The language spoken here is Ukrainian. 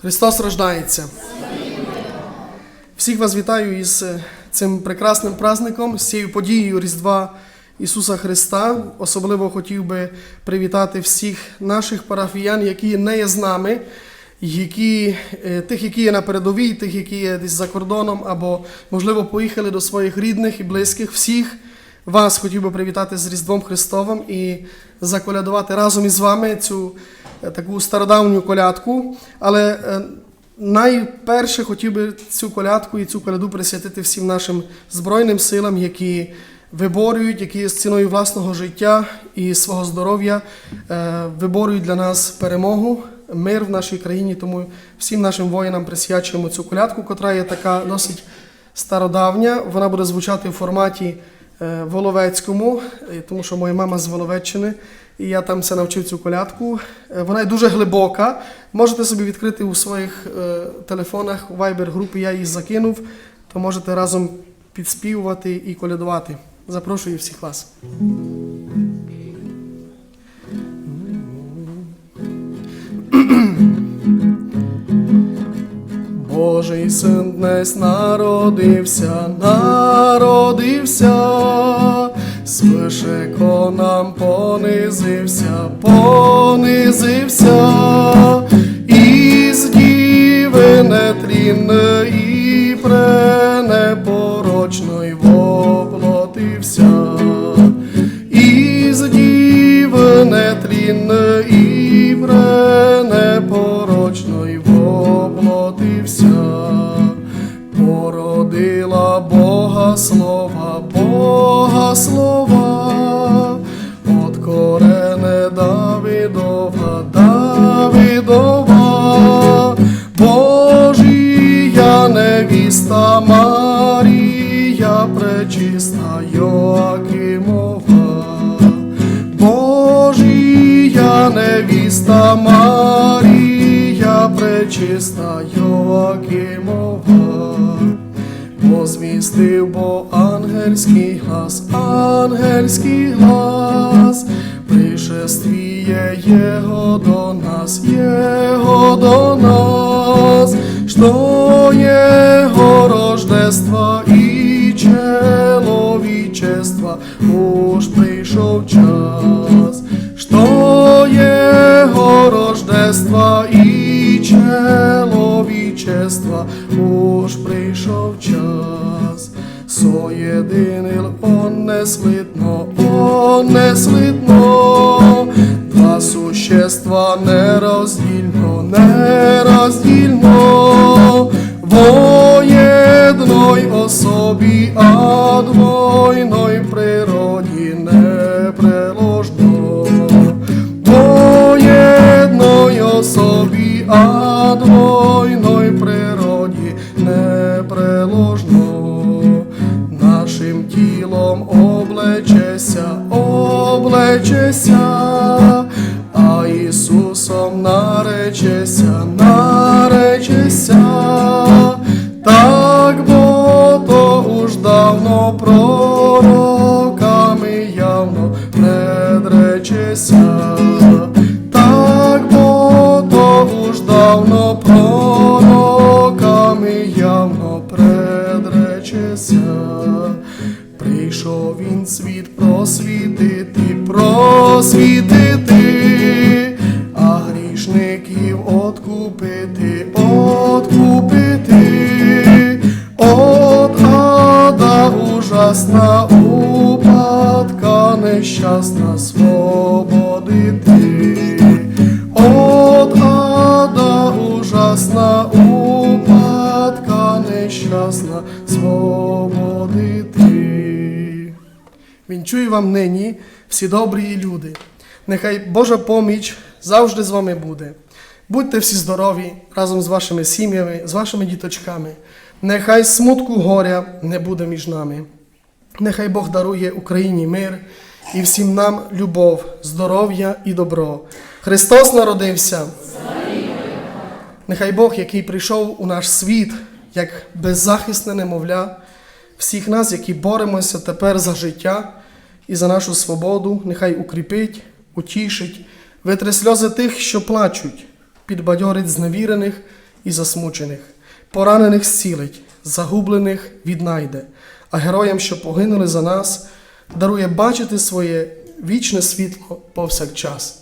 Христос рождається. Всіх вас вітаю із е, цим прекрасним праздником, з цією подією Різдва Ісуса Христа. Особливо хотів би привітати всіх наших парафіян, які не є з нами, які, е, тих, які є на передовій, тих, які є десь за кордоном, або, можливо, поїхали до своїх рідних і близьких. Всіх вас хотів би привітати з Різдвом Христовим і заколядувати разом із вами цю таку стародавню колядку. Але е, найперше хотів би цю колядку і цю коляду присвятити всім нашим Збройним силам, які виборюють, які з ціною власного життя і свого здоров'я е, виборюють для нас перемогу, мир в нашій країні. Тому всім нашим воїнам присвячуємо цю колядку, котра є така досить стародавня. Вона буде звучати в форматі е, Воловецькому, тому що моя мама з Воловеччини, і я там все навчив цю колядку. Е, Вона дуже глибока. Можете собі відкрити у своїх е, телефонах у Viber групі, я її закинув, то можете разом підспівувати і колядувати. Запрошую всіх вас. Божий син днес народився, народився, свишеко нам понизився, понизився, із діви нетлінної пренепорочної воплотився, із діви нетлінної пренепорочної воплотився, породила Бога слова, Слова, от корене Давидова, Давидова, Божія невіста Марія, пречиста Йоакимова. Божія невіста Марія, пречиста Йоакимова, Возвістив бо ангельський глас, ангельський глас, пришествіє Його до нас, Його до нас, що Його рождества і чоловічества? Уж прийшов час, що Його рождества і чоловічества? Уж прийшов. Соєдинил он не слитно, он не слитно, два существа нероздільно, нероздільно, во єдной особі, а двойной природі непреложно. Во єдной особі, а двойной облечеся, а Ісусом наречеся, наречеся, так бо то уж давно пророками явно предречеся, так бо то уж давно пророками явно предречеся. Прийшов він світ просвітити, просвітити, а грішників откупити, откупити, от ада ужасна упадка нещасна свободити. Вінчую вам нині всі добрі люди. Нехай Божа поміч завжди з вами буде. Будьте всі здорові разом з вашими сім'ями, з вашими діточками. Нехай смутку горя не буде між нами. Нехай Бог дарує Україні мир і всім нам любов, здоров'я і добро. Христос народився. Нехай Бог, який прийшов у наш світ, як беззахисне немовля, всіх нас, які боремося тепер за життя і за нашу свободу, нехай укріпить, утішить, витре сльози тих, що плачуть, підбадьорить зневірених і засмучених, поранених зцілить, загублених віднайде, а героям, що погинули за нас, дарує бачити своє вічне світло повсякчас.